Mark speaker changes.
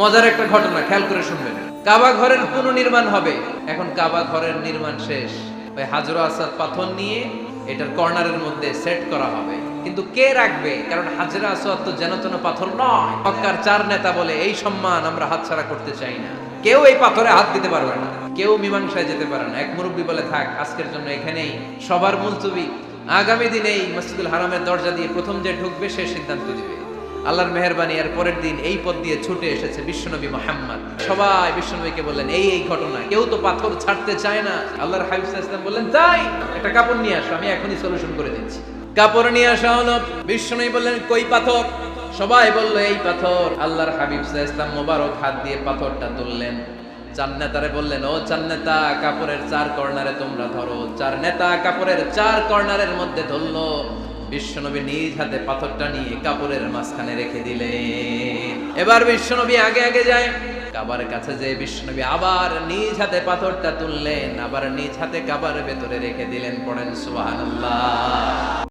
Speaker 1: মজার একটা ঘটনা, খেয়াল করে শুনবেন। কাবা ঘরের পুনর্নির্মাণ হবে। এখন কাবা ঘরের নির্মাণ শেষ। ওই হাজরা আসাদ পাথর নিয়ে এটার কর্নারের মধ্যে সেট করা হবে। কিন্তু কে রাখবে? কারণ হাজরা আসাদ তো যেন তেন পাথর নয়। মক্কার চার নেতা বলে, এই সম্মান আমরা হাতছাড়া করতে চাই না। কেউ এই পাথরে হাত দিতে পারবে না। কেউ মীমাংসায় যেতে পারে না। এক মুরব্বী বলে, থাক, আজকের জন্য এখানেই। সবার মুলতবি আগামী দিনেই মসজিদুল হারামের দরজা দিয়ে প্রথম যে ঢুকবে, সে সিদ্ধান্ত দিবে। আল্লাহর মেহরবানি এর পরের দিন এই পথ দিয়ে ছুটে এসেছে বিশ্বনবী মোহাম্মদ। সবাই বিশ্বনবীকে বললেন, এই এই ঘটনা, কেউ তো পাথর ছাড়তে চায় না। আল্লাহর হাবিব সাল্লাল্লাহু বললেন তাই একটা কাপড় নিয়ে আসো, আমি এখনই সলিউশন করে দিচ্ছি। কাপড় নিয়ে আসা হলো, বিশ্বনবী বললেন, কই পাথর? সবাই বলল, এই পাথর। আল্লাহর হাবিব ওয়াসাল্লাম মোবারক হাত দিয়ে পাথরটা তুললেন। চার নেতারে বললেন, ও চার নেতা কাপড়ের চার কর্নারে তোমরা ধরো। চার নেতা কাপড়ের চার কর্নারের মধ্যে ধরলো। বিশ্বনবী নিজ হাতে পাথরটা নিয়ে কাপড়ের মাঝখানে রেখে দিলেন। এবার বিশ্বনবী আগে আগে যায়। কাবার কাছে যে বিশ্বনবী আবার নিজ হাতে পাথরটা তুললেন, আবার নিজ হাতে কাবার ভেতরে রেখে দিলেন, পড়েন সুবহানাল্লাহ।